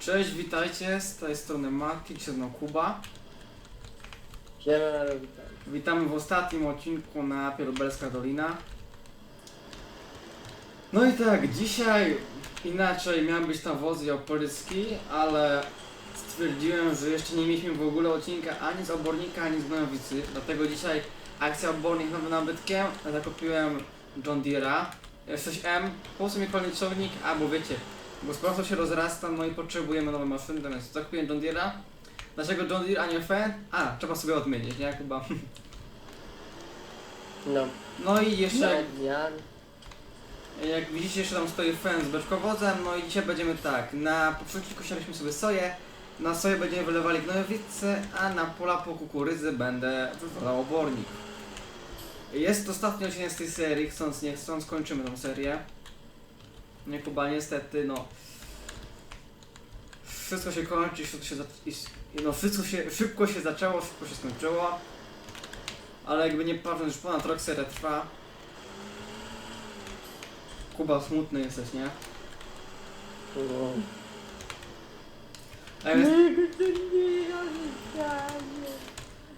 Cześć, witajcie, z tej strony Mati, mną Kuba. Siema, witam. Witamy w ostatnim odcinku na mapie Lubelska Dolina. No i tak, dzisiaj inaczej miał być tam woz Opolski, ale stwierdziłem, że jeszcze nie mieliśmy w ogóle odcinka ani z obornika, ani z gnojowicy, dlatego dzisiaj akcja obornik nowym nabytkiem, zakupiłem John Deere'a, 6M, po kolejny ciągnik, albo wiecie, gospodarstwo się rozrasta, no i potrzebujemy nowej maszyny, więc zakupiłem John Deere'a. Dlaczego John Deere, a nie Fen? A, trzeba sobie odmienić, nie? Chyba. No, No i jeszcze, no, ja, jak widzicie, jeszcze tam stoi Fen z beczkowozem, no i dzisiaj będziemy tak, na poprzeczniku sialiśmy sobie soję, na soję będziemy wylewali gnojowice, a na pola po kukurydzy będę wywalał obornik. Jest to ostatni odcinek z tej serii, chcąc nie chcąc, kończymy tą serię. Nie, Kuba, niestety, no. Wszystko się kończy, wszystko się, no, wszystko się, szybko się zaczęło, szybko się skończyło. Ale jakby nie patrząc, już ponad rok seria trwa. Kuba, smutny jesteś, nie? no. A jest,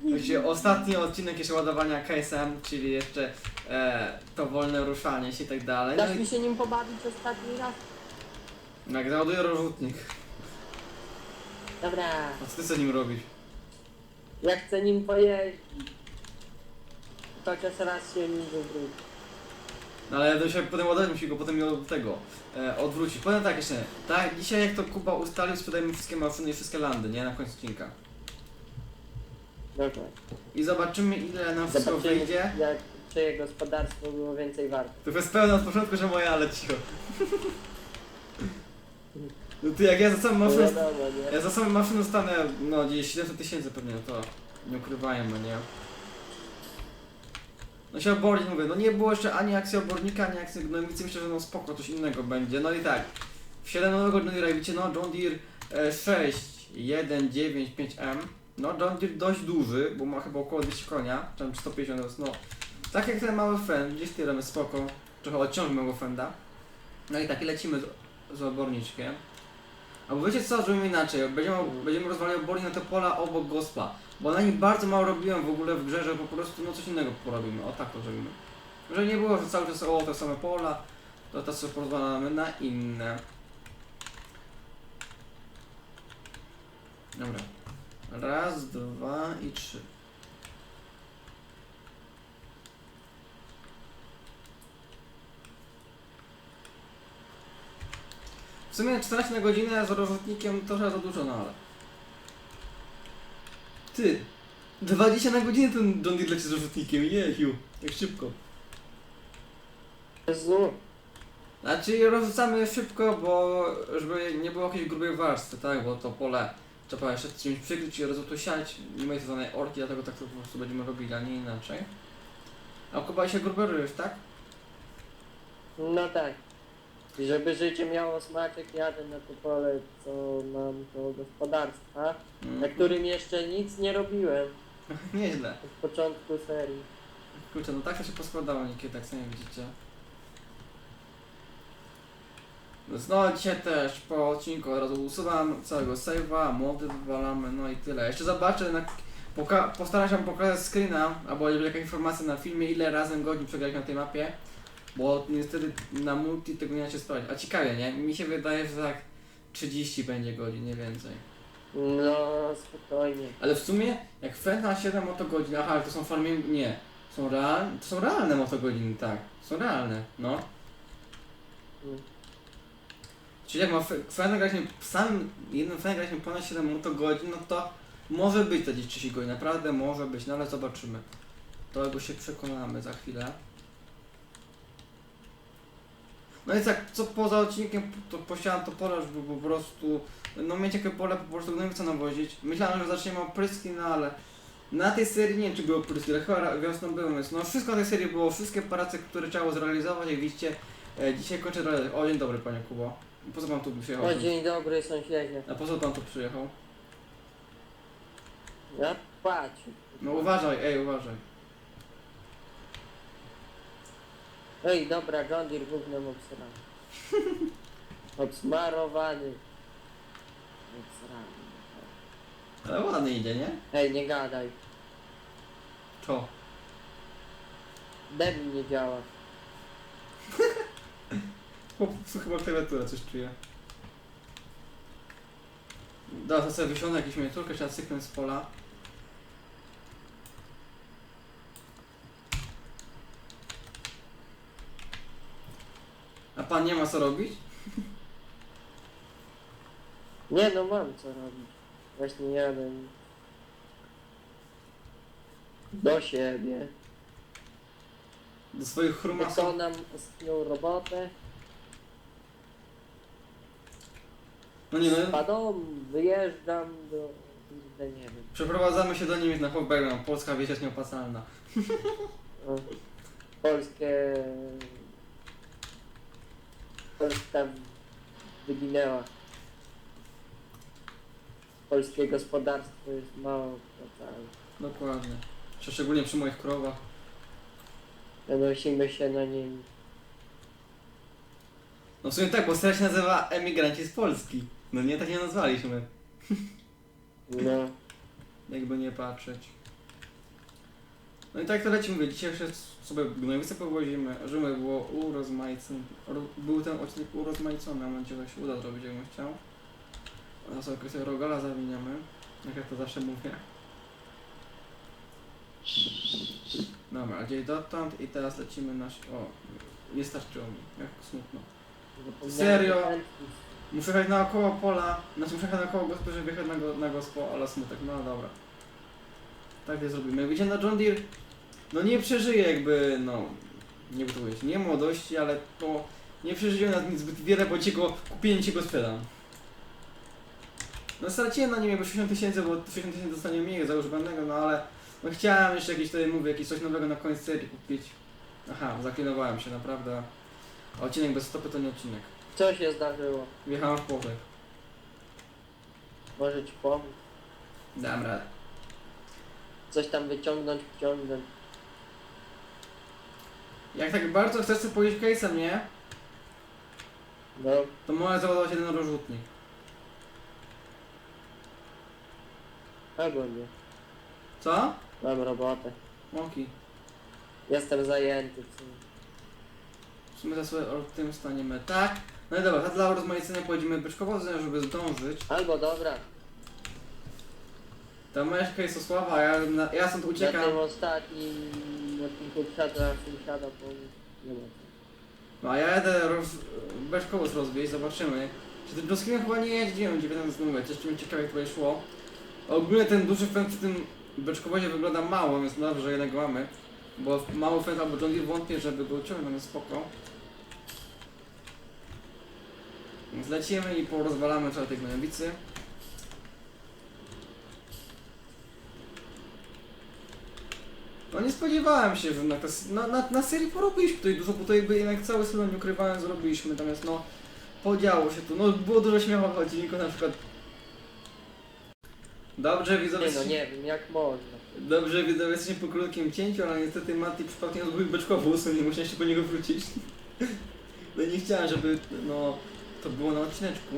Wiecie, ostatni odcinek jeszcze ładowania KSM, czyli jeszcze e, to wolne ruszanie się i tak dalej. No Dasz mi i się nim pobawić ostatni raz? jak załaduję rozrzutnik, Dobra, a co ty co nim robisz? ja chcę nim pojeździć. Chociaż raz się nim wywróci. No ale to się potem ładować musi go potem ją do tego e, odwrócić. Powiem tak jeszcze, tak, dzisiaj jak to Kuba ustalił, sprzedajemy wszystkie maszyny i wszystkie landy, nie? Na końcu odcinka. I zobaczymy ile nam wszystko Zobaczymy, wyjdzie. jak czyje gospodarstwo było więcej warte. To jest pełne od początku, że moja, ale cicho. No ty jak ja za samą No maszynę wiadomo, nie? Ja za samą maszyną stanę, no gdzieś 700 tysięcy pewnie, no to nie ukrywajmy, nie? No się obornik mówię, no nie było jeszcze ani akcji obornika, ani akcji gnojowicy, myślę, że no spoko, coś innego będzie. No i tak, w 7 nowego John Deere, widzicie, no John Deere e, 6, 1, 9, 5M. No John Deere dość duży, bo ma chyba około 200 konia, czy tam 150 to jest, no. Tak jak ten mały Fend, gdzieś tyle jest spoko, trochę odciągmy go Fenda. No i tak, i lecimy z, z oborniczkiem. Albo wiecie co, zrobimy inaczej, będziemy, będziemy rozwalać obornik na te pola obok gospa. Bo na nich bardzo mało robiłem w ogóle w grze, że po prostu no coś innego porobimy, o tak to zrobimy. Że nie było, że cały czas o te same pola, to teraz sobie porozwalamy na inne. Dobra. Raz, dwa i trzy. W sumie 14 na godzinę z rozrzutnikiem trochę za dużo, no ale... Ty! 20 na godzinę ten John Deere leci z rozrzutnikiem, jeju! Jak szybko. Jezu, Znaczy rozrzucamy szybko, bo żeby nie było jakiejś grubej warstwy, tak? Bo to pole trzeba jeszcze czymś przykryć i rozum tu siać. Nie ma żadnej orki, dlatego tak to po prostu będziemy robili, a nie inaczej. A Kuba się gruberujesz, tak? no tak. I żeby życie miało smaczek, jadę na to pole, co mam to gospodarstwa, na Mm. którym jeszcze nic nie robiłem Nieźle. od początku serii. Kurczę, no tak to się poskładało niekiedy, tak sami widzicie. Więc no dzisiaj też po odcinku od razu usuwam całego save'a, mody wywalamy, no i tyle. Jeszcze zobaczę, na, poka postaram się pokazać screena, albo jakaś informacja na filmie, ile razem godzin przegrać na tej mapie. Bo niestety na multi tego nie da się sprawdzić. A ciekawie, nie? Mi się wydaje, że tak 30 będzie godzin, nie więcej. No, spokojnie. Ale w sumie, jak Fed ma 7 motogodzin, aha, ale to są farming, nie. Są realne, to są realne motogodziny, tak. Są realne, no. Mm. Czyli jak ma grać w samym jednym Fed grać ponad 7 motogodzin, no to może być to gdzieś 30 godzin, naprawdę może być, no ale zobaczymy. Do tego się przekonamy za chwilę. No i tak, co poza odcinkiem, to posiadam to pole, żeby po prostu, no mieć jakie pole, po prostu nie wiem co nawozić. Myślałem, że zaczniemy od pryski, no ale na tej serii nie wiem czy były pryski, ale chyba wiosną były, więc no wszystko na tej serii było, wszystkie prace, które trzeba było zrealizować, jak widzicie, e, dzisiaj kończę. O, dzień dobry panie Kubo. Po co pan tu przyjechał? O, dzień dobry sąsiedzie. A po co pan tu przyjechał? Ja płać. No uważaj, ej, uważaj. Ej, dobra, John Deere gównem obsrany. Obsmarowany. Rano. Ale ładnie idzie, nie? Ej, nie gadaj. Co? Debil nie działa. Po prostu chyba klawiatura coś czuje. Dobra, to sobie wysiądę jakieś miniaturkę, trzeba cyknąć z pola. A pan nie ma co robić? Nie no, mam co robić. Właśnie jadę do siebie. Do swoich chrumasów? Wykonam ostatnią robotę. No nie no, Spadam, wyjeżdżam do... Kurde, nie wiem. przeprowadzamy się do Niemiec na Hochbergę. Polska wieś jest nieopłacalna. Polskie... Polska wyginęła. Polskie gospodarstwo jest mało opłacalne. Dokładnie. Szczególnie przy moich krowach. Przenosimy się na nim. No w sumie tak, bo seria się nazywa Emigranci z Polski. No nie, tak nie nazwaliśmy. No, Jakby nie patrzeć. No i tak to lecimy, mówię, dzisiaj jeszcze sobie gnojowice powozimy, żeby było urozmaicone. ro- Był ten odcinek urozmaicony, mam nadzieję, że się uda zrobić, jakbym chciał. Teraz sobie kwestię rogala zawiniemy, jak ja to zawsze mówię. Dobra, gdzieś dotąd i teraz lecimy nasz... O, nie starczyło mi, jak smutno. Serio? Muszę jechać naokoło pola, znaczy muszę jechać naokoło gospy, żeby wjechać na, go, na gospo, ale smutek, no dobra. Tak nie zrobimy. Jak na John Deere, no nie przeżyje jakby, no, nie to powiedzieć, nie młodości, ale to nie przeżyje na nic zbyt wiele, bo ci go, kupienie ci go sprzedam. No straciłem na nim jakby 60 tysięcy, bo 60 tysięcy dostanie mniej za używanego, no ale no chciałem jeszcze jakieś tutaj, mówię, jakieś coś nowego na koniec serii kupić. Aha, zaklinowałem się, naprawdę. Odcinek bez stopy to nie odcinek. Co się zdarzyło? Wjechałem w płotek. Może ci pomóc? Dam radę. Coś tam wyciągnąć, wciągnąć. Jak tak bardzo chcesz sobie powiedzieć case'em, nie? No, To może załadować jeden rozrzutnik. albo nie. Co? Mam robotę. Moki. Jestem zajęty. sumie. W sumie za sobie o tym staniemy. Tak? No i dobra, dla urozmaicenia pojedziemy beczkowozem, żeby zdążyć. Albo dobra. Tam masz case'osława, a ja, na, ja stąd Na uciekam. tym ostatnim odcinku wsiada, sąsiada, bo nie ma. No a ja jadę roz, beczkowóz rozwieźć, zobaczymy. Czy ten Brzoskiem chyba nie wiem, 19 numer, też mnie ciekawe jak tutaj szło. Ogólnie ten duży fent w tym beczkowozie wygląda mało, więc dobrze, że jednego mamy. Bo mały fent albo John Deere wątpię, żeby go ciągnął, więc spoko. Więc lecimy i porozwalamy całe tej gnojowicy. No nie spodziewałem się, że na, na, na, na serii porobiliśmy tutaj dużo, bo to jakby jednak cały sezon nie ukrywałem, zrobiliśmy, natomiast no podziało się tu, no było dużo śmiechu w odcinku na przykład. Dobrze widzowie, Nie no, nie wiem, jak można. dobrze widzowie, jesteśmy po krótkim cięciu, ale niestety Mati przypadkiem zgubił beczkowóz, nie musiałem się po niego wrócić. No nie chciałem, żeby no to było na odcineczku.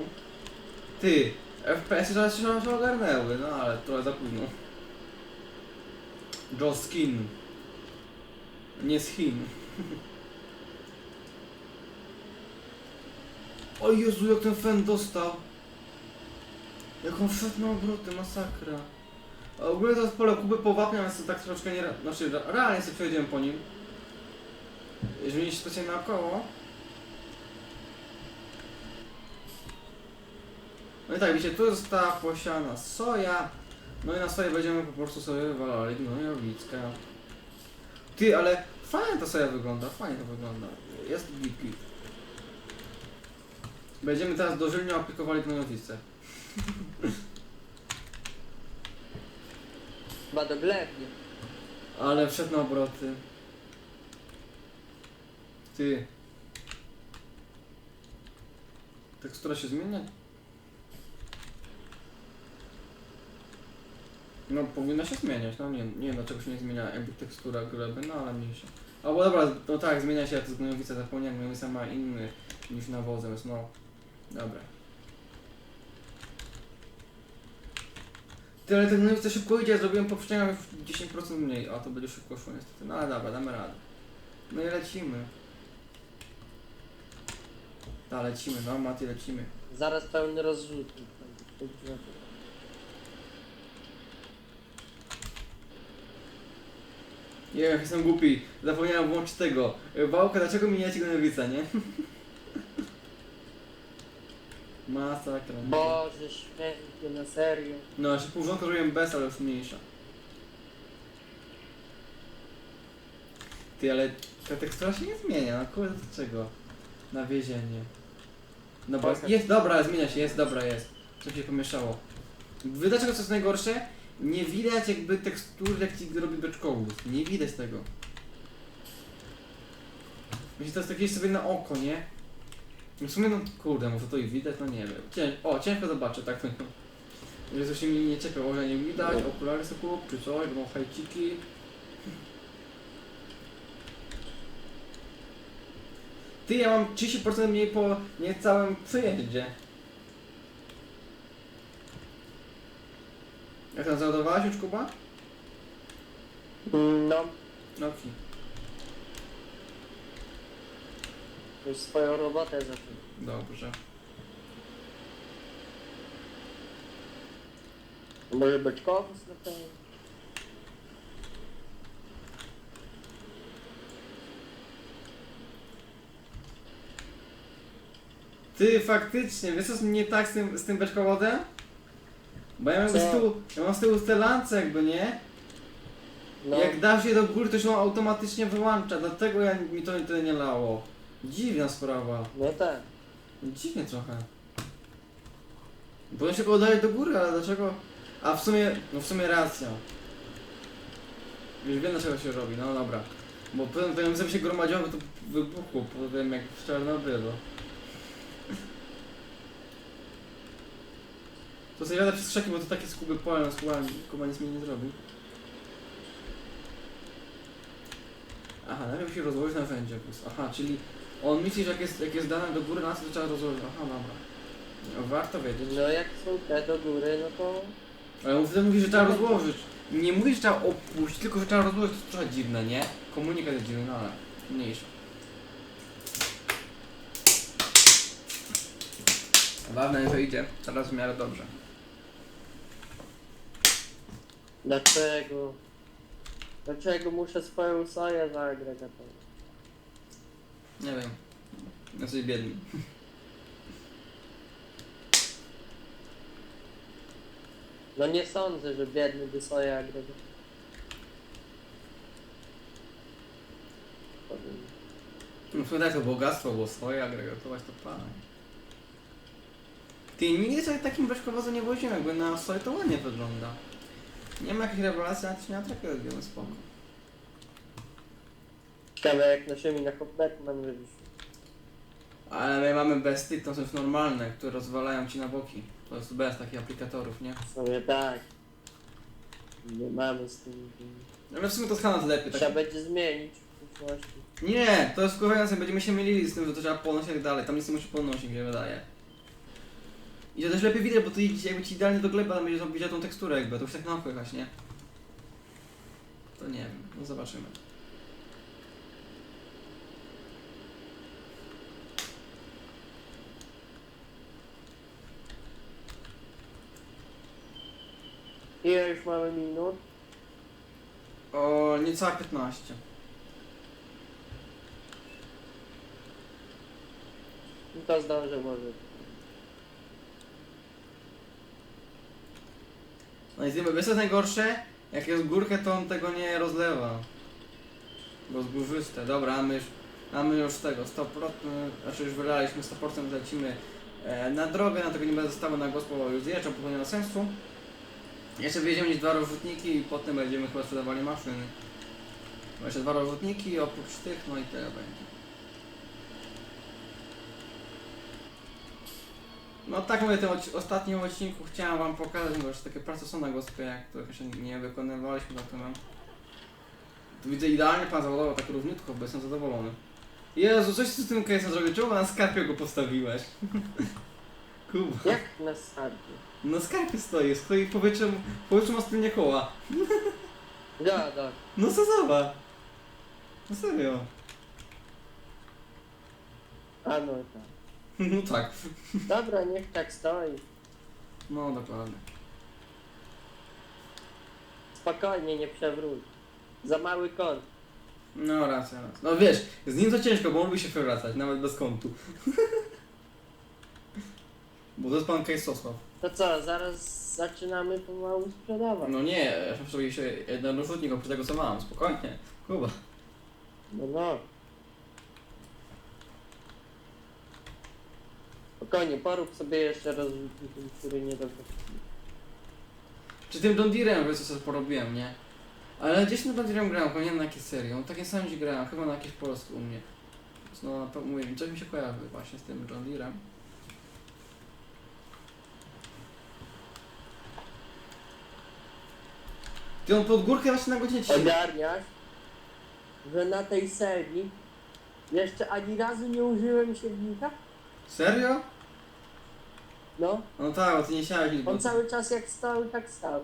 Ty, FPS-y się się ogarnęły, no ale trochę za późno. Joe Skin. Nie z Chin. O Jezu, jak ten fen dostał. Jak on wszedł na obroty, masakra. A ogólnie to pole Kuby po więc to tak troszkę nie... Znaczy, re- realnie sobie przejedziemy po nim. Jeżeli nie specjalnie naokoło. No i tak, widzicie, tu została posiana soja. No i na soję będziemy po prostu sobie wywalali gnojowickę. Ty, ale fajnie ta soja wygląda, fajnie to wygląda. Jest git, git. Będziemy teraz dożylnie aplikowali gnojowicę. Chyba do glebnie. Ale wszedł na obroty. Ty. Tekstura się zmienia? No powinna się zmieniać, no nie, nie dlaczego się nie zmienia jakby tekstura gleby, no ale mniejsza. Albo dobra, no tak, zmienia się, to z gnojowica zapomniałem, gnojowica ma inny niż nawozem, więc no, dobra. Ty, ale ten nowicę szybko idzie, zrobiłem poprzednio już 10% mniej, a to będzie szybko szło niestety. No ale dobra, damy radę. No i lecimy. Da, lecimy, no Mati, lecimy. Zaraz pełny rozrzutnik. Nie wiem, jestem głupi. Zapomniałem włączyć tego. Wałka, dlaczego mijać go nowica, nie? Masakra. Boże święty, na serio. No, jeszcze pół rządka zrobiłem bez, ale już mniejsza. Ty, ale ta tekstura się nie zmienia, no kurde, to czego? Na więzienie. No bo jest dobra, zmienia się, jest dobra, jest. Co się pomieszało. Wy dlaczego co jest najgorsze? Nie widać jakby tekstury jak ci robi beczkołów. Nie widać tego. Myślę, to jest jakieś sobie na oko, nie? W sumie no kurde, może to i widać, no nie wiem. Cię, o, ciężko zobaczę, tak to że coś mi nie czepia, może nie widać, okulary sobie kup, czy coś, no hajciki. Ty, ja mam 30% mniej po niecałym przejeździe. Jak tam załadowałeś już, Kuba? No, No okej. już swoją robotę zaczął. Dobrze. Może być kokus na pewno. Ty, faktycznie, wiesz co jest nie tak z tym, z tym beczkowodem? Bo ja mam Co? z tyłu, ja mam z tyłu stelance jakby, nie? No, Jak da się do góry, to się on automatycznie wyłącza, dlatego ja, mi to tyle nie lało. Dziwna sprawa. no tak. Dziwnie trochę. Powinien się go oddaje do góry, ale dlaczego? A w sumie, no w sumie racja. Już wiem dlaczego się robi, no dobra. Bo potem potem sobie się gromadziło, to wybuchło, powiem jak w Czarnobylu. To sobie jadę przez krzaki, bo to takie skuby połem, z kubami, kuba nic mi nie zrobi. Aha, najpierw się rozłożyć na wędzie. Aha, czyli on myśli, że jak jest, jak jest dane do góry, na co to trzeba rozłożyć. Aha, dobra. No, warto wiedzieć. No jak są te do góry, no to... Ale on wtedy mówi, że trzeba rozłożyć. Nie mówi, że trzeba opuścić, tylko że trzeba rozłożyć. To trochę dziwne, nie? Komunikat jest dziwny, no ale mniejsza. Ważne, że idzie. Teraz w miarę dobrze. Dlaczego? Dlaczego muszę swoją soję to? Nie wiem. Jesteś biedny. No nie sądzę, że biedny by soję agregował. No w daj to bogactwo, bo swoje agregatować to pana. Ty nigdy sobie takim beczkowozem nie woziłem, jakby na sobie to ładnie wygląda. Nie ma jakichś rewelacji, ale też nie ma takiego robione spoko. Ciekawe jak naszymi na Hopbackman wyszło. Ale my mamy bez tych, to są już normalne, które rozwalają ci na boki. To jest bez takich aplikatorów, nie? Sobie tak. Nie mamy z tym... Ale w sumie to schana lepiej. Trzeba Tak... będzie zmienić w przyszłości. Nie, to jest wkurzające, będziemy się mylili z tym, że to trzeba podnosić i tak dalej. Tam nic nie musi podnosić, mi się wydaje. I to też lepiej widać, bo to idzie jakby ci idealnie do gleba, tam będzie widział tą teksturę jakby, to już tak na oko jechać, nie? To nie wiem, no zobaczymy. Ile już mamy minut? O, niecałe 15. No to zdążę może. No i zjemy, co jest najgorsze? Jak jest górkę, to on tego nie rozlewa. Bo jest górzyste. Dobra, a my już, a my już tego 100%, znaczy już wylaliśmy 100%, lecimy e, na drogę, na tego nie będę zostało na gospę, bo już zjeżdżam, bo nie ma sensu. Jeszcze wjedziemy gdzieś dwa rozrzutniki i potem będziemy chyba sprzedawali maszyny. Jeszcze dwa rozrzutniki, oprócz tych, no i tyle będzie. No tak mówię, w tym odci- ostatnim odcinku chciałem wam pokazać, bo już takie prace są na gospie, jak to jeszcze nie wykonywaliśmy za tym. Tu widzę idealnie pan załadował tak równiutko, bo jestem zadowolony. Jezu, coś z tym case'em zrobił, czemu na skarpie go postawiłeś? Kuba. Jak na starcie? Na skarpie stoi, stoi powietrzem, powietrzem ma tylnie koła. Gada. No co zobacz. No serio. A no tak. No tak. Dobra, niech tak stoi. No dokładnie. Spokojnie, nie przewróć. Za mały kąt. No racja, racja. No wiesz, z nim to ciężko, bo on lubi się przewracać, nawet bez kątu. Bo to jest pan Kejsosław. To co, zaraz zaczynamy pomału sprzedawać. No nie, ja sobie jeszcze jeden rozrzutnik oprócz tego co mam, spokojnie. Kuba. No no. Spokojnie, porób sobie jeszcze rozrzutnik, który nie do Czy tym John Deerem, wiesz co sobie porobiłem, nie? Ale gdzieś na John Deerem grałem, pamiętam na jakiej serii. On takie same gdzie grałem, chyba na jakieś polsku u mnie. No, na pewno mówię, coś mi się kojarzy właśnie z tym John Deerem. Ty on pod górkę właśnie na godzinę ci... Ogarniasz, że na tej serii jeszcze ani razu nie użyłem siewnika? Serio? No, No tak, bo ty nie siałeś nic, on cały czas jak stał, tak stał.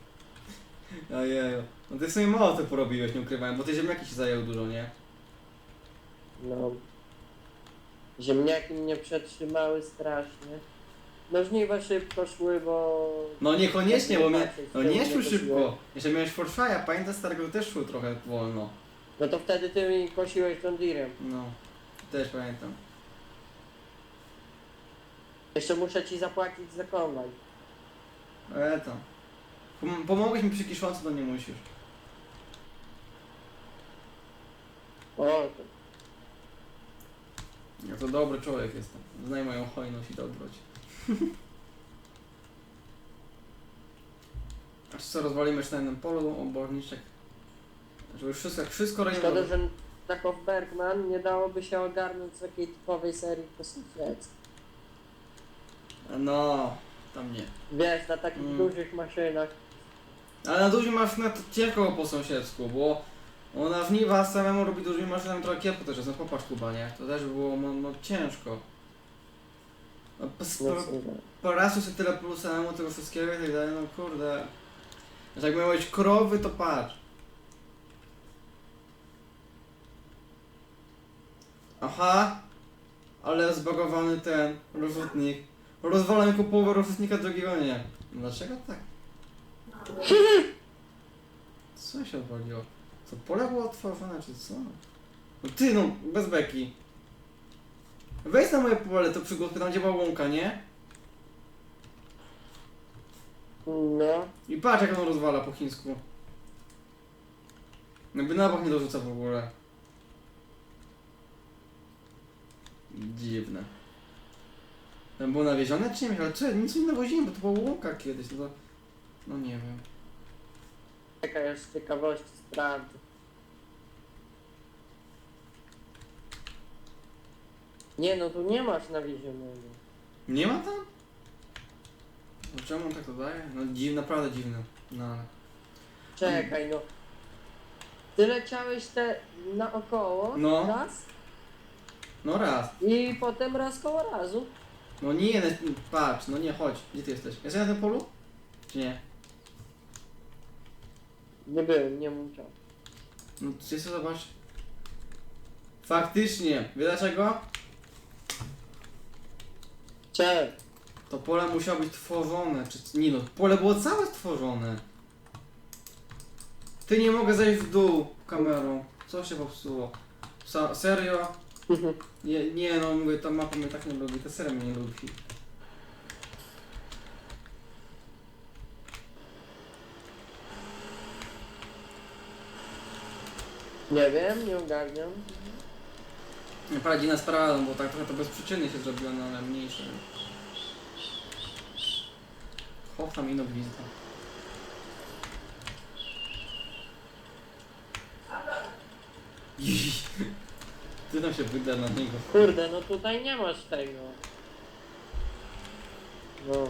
Ojeju. No ty w sumie mało to porobiłeś, nie ukrywałem, bo te ziemniaki się zajęły dużo, nie? No. Ziemniaki mnie przetrzymały strasznie. No żniwa szybko szły, bo... No niekoniecznie, bo mnie... No nie szły szybko. Jeszcze miałeś Forshaja, pamiętam starego też szły trochę wolno. No to wtedy ty mi kosiłeś John Deerem. No, też pamiętam. Jeszcze muszę ci zapłacić za kombajn. Ale to. Pom- pomogłeś mi przy kiszącu, to nie musisz. O, to... Ja to dobry człowiek jestem. Znaj moją hojność i dobroć. A co, rozwalimy jeszcze na jednym polu oborniczek? Żeby wszystko, jak wszystko. Szkoda, że Takow Bergman nie dałoby się ogarnąć z takiej typowej serii po sąsiedzku. No, tam nie. Wiesz, na takich Mm. dużych maszynach. Ale na dużym maszynie to ciężko po sąsiedzku, bo ona żniwa samemu robi dużymi maszynami trochę kiepsko też jest, no popatrz Kuba, nie? To też było no, no ciężko. No, po, No, po razu sobie tyle plus samemu tego wszystkiego i tak dalej, no kurde. Że Jak miałeś krowy, to patrz. Aha, ale zbagowany ten rozrzutnik. Rozwala mi połowę rozrzutnika drugiego nie. Dlaczego tak? Co się odwaliło? Co pole było otworzone, czy co? No ty no, bez beki. Wejdź na moje pole, to przygódkę, tam gdzie była łąka, nie? No, I patrz jak on rozwala po chińsku. Jakby na bok nie dorzuca w ogóle. Dziwne. Tam było nawiezione czy nie? Ale co, nic nie nawoziłem, bo to była łąka kiedyś, no to... No nie wiem. czekaj, aż z ciekawości sprawdzę. Nie, no tu nie masz nawiezionego. Nie ma tam? No czemu on tak to daje? No dziwne, naprawdę dziwne. No ale... Czekaj, no. Ty leciałeś te naokoło No. raz No raz. i potem raz koło razu. No nie, no, patrz, no nie, chodź. Gdzie ty jesteś? Jesteś na tym polu? Czy nie? Nie byłem, nie musiał. No ty sobie zobacz. Faktycznie. Wie dlaczego? Cześć. To pole musiało być tworzone. Czy nie no, pole było całe stworzone. Ty nie mogę zejść w dół kamerą. Co się popsuło? Sa serio? Nie, nie no, mówię, ta mapa mnie tak nie lubi, ta seria mnie nie lubi. Nie wiem, nie ogarniam. Naprawdę dziwna sprawa, no bo tak trochę to bez przyczyny się zrobiło, no ale mniejsze. Hop tam ino gwizda. Ty tam się wyda na niego. Kurde, no tutaj nie masz tego. No.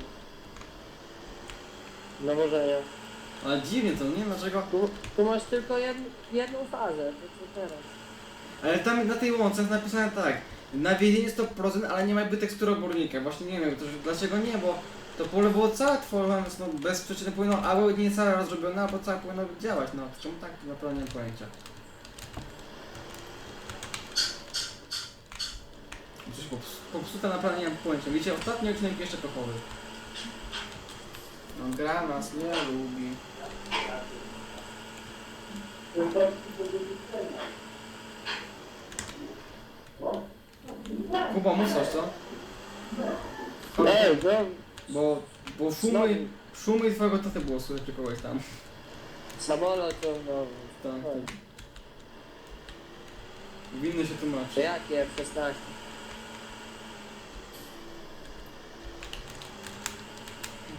No może ja. Ale dziwnie to, nie wiem dlaczego. Tu, tu masz tylko jed, jedną fazę, to co teraz? Ale tam na tej łące jest napisane tak. Nawiezienie 100%, ale nie ma jakby tekstury obornika. Właśnie nie wiem, to, dlaczego nie, bo to pole było całe tworzone, no bez przyczyny powinno albo nie całe rozrobione, albo całe powinno działać. No, czemu tak? To naprawdę nie mam pojęcia. Coś pops- popsute naprawdę nie mam pojęcia. Wiecie, ostatni odcinek jeszcze pechowy. No gra nas nie lubi. Kuba, mów coś, co? Ej, no, Bo, bo szumy, szumy twojego taty było słychać czy kogoś tam. samolot to no. Tak. chodź. Winny się tłumaczy. jakie F-16?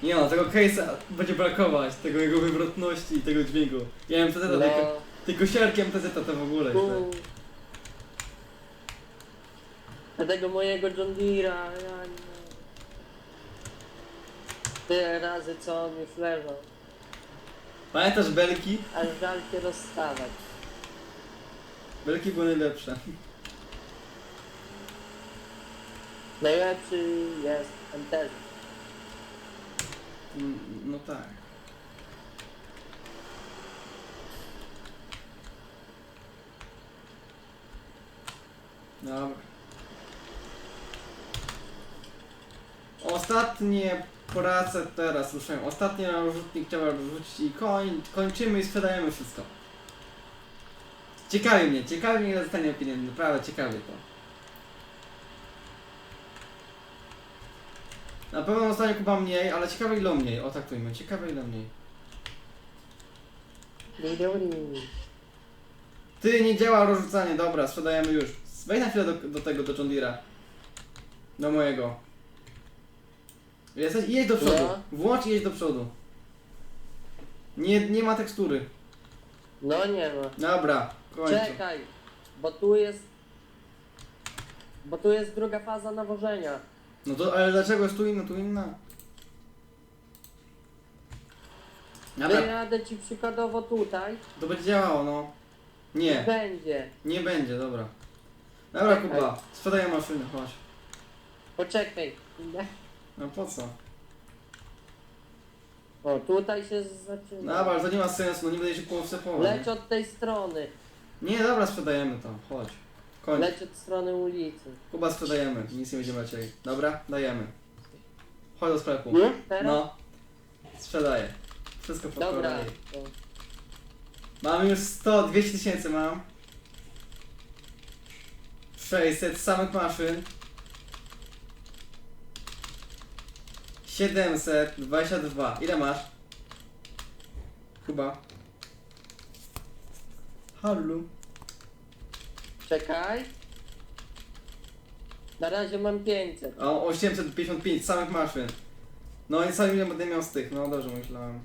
Nie no, tego case'a będzie brakować, tego jego wywrotności i tego dźwięku. Ja MTZ, No, tylko, tylko siarki MTZ to w ogóle tu. źle. Dlatego mojego John Deere'a, ja nie... Tyle razy co on już leżał. Pamiętasz belki? Aż żal się rozstawać. Belki były najlepsze. Najlepszy jest MTZ. Mm, No tak. Dobra. Ostatnie prace teraz ruszają. Ostatni rzutnik trzeba rzucić i koń, kończymy i sprzedajemy wszystko. Ciekawi mnie, ciekawi mnie ile zostanie pieniędzy, naprawdę ciekawie to. Na pewno zostanie Kuba mniej, ale ciekawe ile mniej, o traktujmy, ciekawe ile mniej. Ty, nie działa rozrzucanie, dobra, sprzedajemy już. Wejdź na chwilę do, do tego, do John Deere'a. Do mojego. Jesteś, jedź do przodu. No. Włącz i jedź do przodu. Nie, nie ma tekstury. No nie ma. Dobra, kończę. Czekaj, bo tu jest... Bo tu jest druga faza nawożenia. No to, ale dlaczego jest tu inna, tu inna? Dobra, Wyjadę ci przykładowo tutaj. to będzie działało, no. Nie, Będzie. nie będzie, dobra. Dobra, Kuba, sprzedaję maszyny, chodź. Poczekaj. No po co? O, tutaj się zaczyna. Dobra, ale to nie ma sensu, no nie będę się połowsepował. Leć od tej strony. Nie, dobra, sprzedajemy to, chodź. Kończ. Leć od strony ulicy. Kuba sprzedajemy, nic nie będziemy lecieli. Dobra, dajemy. Chodź do sklepu. Już? Teraz? No. Sprzedaję. Wszystko po Dobra. kolei. To. Mam już 100, 200 tysięcy mam. 600 samych maszyn. 722. Ile masz? Kuba. Hallu. Czekaj. Na razie mam 500. O, 855 samych maszyn. No i cały milion będę miał z tych, no dobrze myślałem.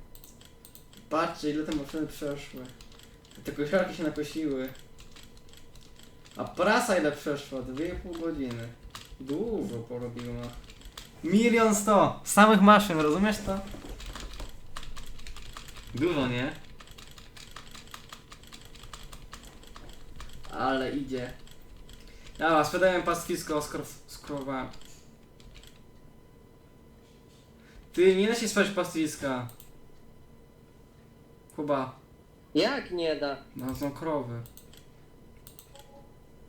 Patrzcie ile te maszyny przeszły. Te kosiarki się nakosiły. A prasa ile przeszła? 2,5 godziny. Dużo porobiło. Milion sto samych maszyn, rozumiesz to? Dużo, nie? Ale idzie. Dobra, sprzedałem pastwisko krowami. Ty, nie da się sprzedać pastwiska. Kuba, Jak nie da? no są krowy.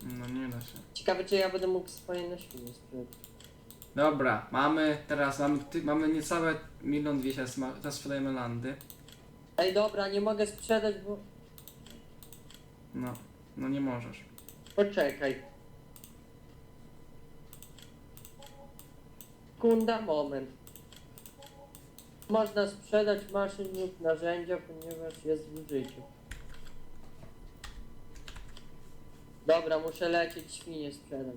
No nie da się. Ciekawe czy ja będę mógł swoje na świnie sprzedać. Dobra, mamy teraz, mamy, ty, mamy niecałe milion dwieście, teraz sprzedajemy landy. Ej dobra, nie mogę sprzedać, bo... No, no nie możesz. Poczekaj. Kunda, moment. Można sprzedać maszyn lub narzędzia, ponieważ jest w użyciu. Dobra, muszę lecieć świnie sprzedać.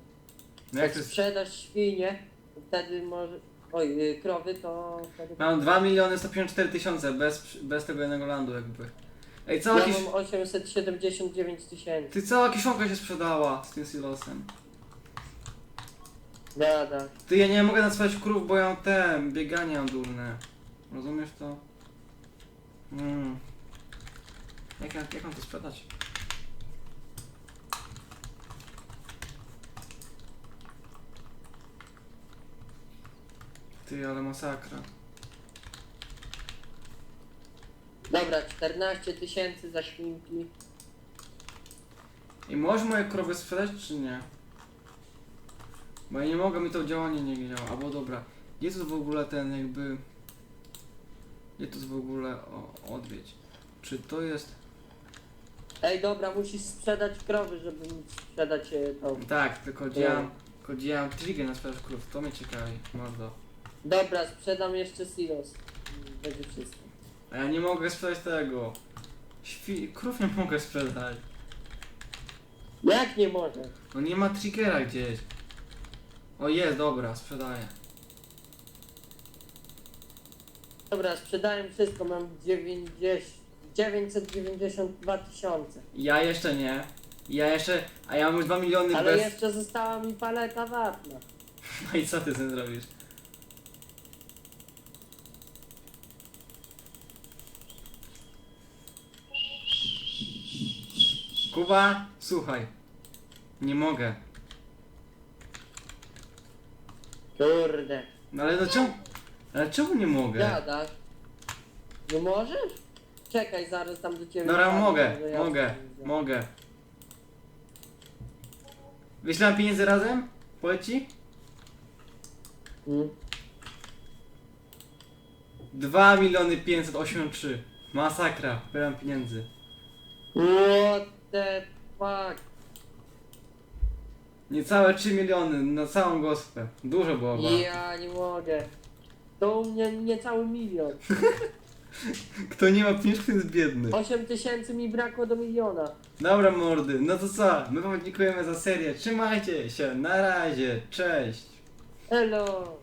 No jak Jak to jest? sprzedasz świnie, to wtedy może... Oj, y, krowy to wtedy... Mam 2 miliony 154 tysiące bez, bez tego jednego landu jakby. Ej, cała Ja jakiś... mam 879 tysięcy. Ty cała kiszonka się sprzedała z tym silosem. Da, da. Ty ja nie mogę nazywać krów, bo ja mam te bieganie mam. Rozumiesz to? Mm. Jak, jak mam to sprzedać? Ty, ale masakra. Dobra, 14 tysięcy za świnki. I możesz moje krowy sprzedać, czy nie? Bo ja nie mogę, mi to działanie nie działa. Albo dobra, gdzie tu w ogóle ten jakby... Gdzie tu w ogóle o, odwiedź? Czy to jest... Ej, dobra, musisz sprzedać krowy, żeby móc sprzedać e, tą. Tak, tylko gdzie ja mam, tylko trigger na sprzedaż krów, to mnie ciekawi, bardzo. Dobra, sprzedam jeszcze silos. Będzie wszystko. A ja nie mogę sprzedać tego. Świ... Krów nie mogę sprzedać. Jak nie może? No nie ma triggera gdzieś. O jest, dobra, sprzedaję. Dobra, sprzedałem wszystko, mam 90, 992 tysiące. Ja jeszcze nie. Ja jeszcze... A ja mam już 2 miliony Ale bez... jeszcze została mi paleta wapna. No i co ty z tym zrobisz? Kuba, słuchaj. Nie mogę. Kurde. No ale no czemu? Ale czemu nie mogę? Gadasz? Nie możesz? Czekaj, zaraz tam do ciebie Dobra, wpadnę, mogę, może ja mogę, mogę. Wyślałem pieniędzy razem? Poleci? Mm. 2 miliony 583. Masakra, wybrałem pieniędzy. What the fuck? Niecałe 3 miliony na całą gospę. Dużo było. chyba. Ja nie mogę. To u mnie niecały milion. Kto nie ma pieniędzy, to jest biedny. 8 tysięcy mi brakło do miliona. Dobra mordy, no to co? My wam dziękujemy za serię. Trzymajcie się, na razie, cześć. Hello!